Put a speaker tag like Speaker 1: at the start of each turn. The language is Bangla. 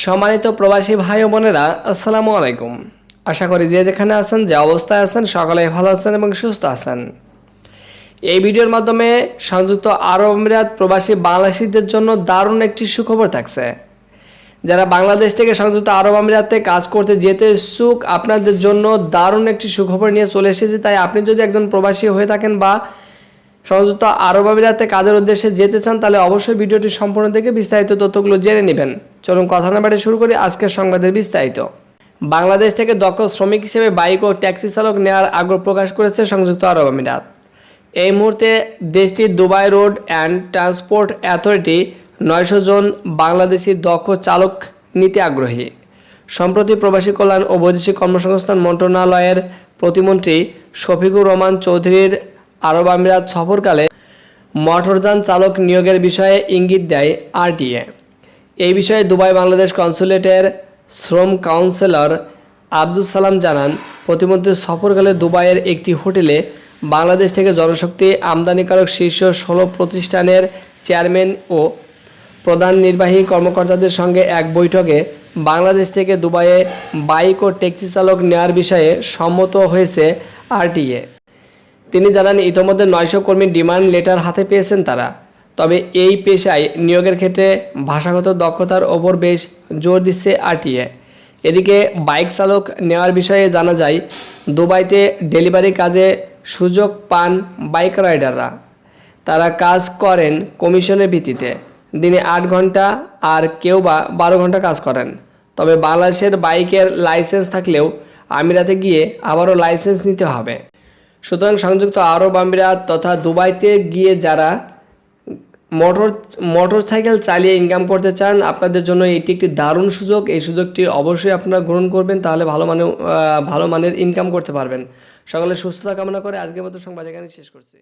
Speaker 1: সম্মানিত প্রবাসী ভাই ও বোনেরা, আসসালামু আলাইকুম। আশা করি যে যেখানে আছেন, যে অবস্থায় আছেন সকলে ভালো আছেন এবং সুস্থ আছেন। এই ভিডিওর মাধ্যমে সংযুক্ত আরব আমিরাত প্রবাসী বাংলাদেশিদের জন্য দারুণ একটি সুখবর থাকছে। যারা বাংলাদেশ থেকে সংযুক্ত আরব আমিরাতে কাজ করতে যেতে সুখ আপনাদের জন্য দারুণ একটি সুখবর নিয়ে চলে এসেছি। তাই আপনি যদি একজন প্রবাসী হয়ে থাকেন বা সংযুক্ত আরব আমিরাতে কাজের উদ্দেশ্যে যেতে চান, তাহলে অবশ্যই ভিডিওটি সম্পূর্ণ দেখে বিস্তারিত তথ্যগুলো জেনে নেবেন। চলুন কথা না শুরু করি আজকের সংবাদের বিস্তারিত। বাংলাদেশ থেকে দক্ষ শ্রমিক হিসেবে বাইক ও ট্যাক্সি চালক নেওয়ার আগ্রহ প্রকাশ করেছে সংযুক্ত আরব আমিরাত। এই মুহূর্তে দেশটির Dubai road and transport authority নয়শো জন বাংলাদেশি দক্ষ চালক নিতে আগ্রহী। সম্প্রতি প্রবাসী কল্যাণ ও বৈদেশিক কর্মসংস্থান মন্ত্রণালয়ের প্রতিমন্ত্রী শফিকুর রহমান চৌধুরীর আরব আমিরাত সফরকালে মোটরযান চালক নিয়োগের বিষয়ে ইঙ্গিত দেয় আরটিএ। এই বিষয়ে দুবাই বাংলাদেশ কনসুলেটের শ্রম কাউন্সিলর আব্দুল সালাম জানান প্রতিমন্ত্রী সফরকালে দুবাইয়ের একটি হোটেলে বাংলাদেশ থেকে জনশক্তি আমদানিকারক শীর্ষ ষোলো প্রতিষ্ঠানের চেয়ারম্যান ও প্রধান নির্বাহী কর্মকর্তাদের সঙ্গে এক বৈঠকে বাংলাদেশ থেকে দুবাইয়ে বাইক ও ট্যাক্সি চালক নেওয়ার বিষয়ে সম্মত হয়েছে আরটিএ। তিনি জানান, ইতোমধ্যে নয়শো কর্মীর ডিমান্ড লেটার হাতে পেয়েছেন তারা। তবে এই পেশায় নিয়োগের ক্ষেত্রে ভাষাগত দক্ষতার ওপর বেশ জোর দিচ্ছে আরটিএ। এদিকে বাইক চালক নেওয়ার বিষয়ে জানা যায়, দুবাইতে ডেলিভারি কাজে সুযোগ পান বাইক রাইডাররা। তারা কাজ করেন কমিশনের ভিত্তিতে। দিনে আট ঘণ্টা আর কেউ বা বারো ঘণ্টা কাজ করেন। তবে বাংলাদেশের বাইকের লাইসেন্স থাকলেও আমিরাতে গিয়ে আবারও লাইসেন্স নিতে হবে। সুতরাং সংযুক্ত আরব আমিরাত তথা দুবাইতে গিয়ে যারা মোটর মোটর সাইকেল চালিয়ে ইনকাম করতে চান, আপনাদের জন্য এটি একটি দারুণ সুযোগ। এই সুযোগটি অবশ্যই আপনারা গ্রহণ করবেন, তাহলে ভালো মানে ভালো মানের ইনকাম করতে পারবেন। সকলে সুস্থতা কামনা করে আজকের মতো সংবাদ এখানে শেষ করছি।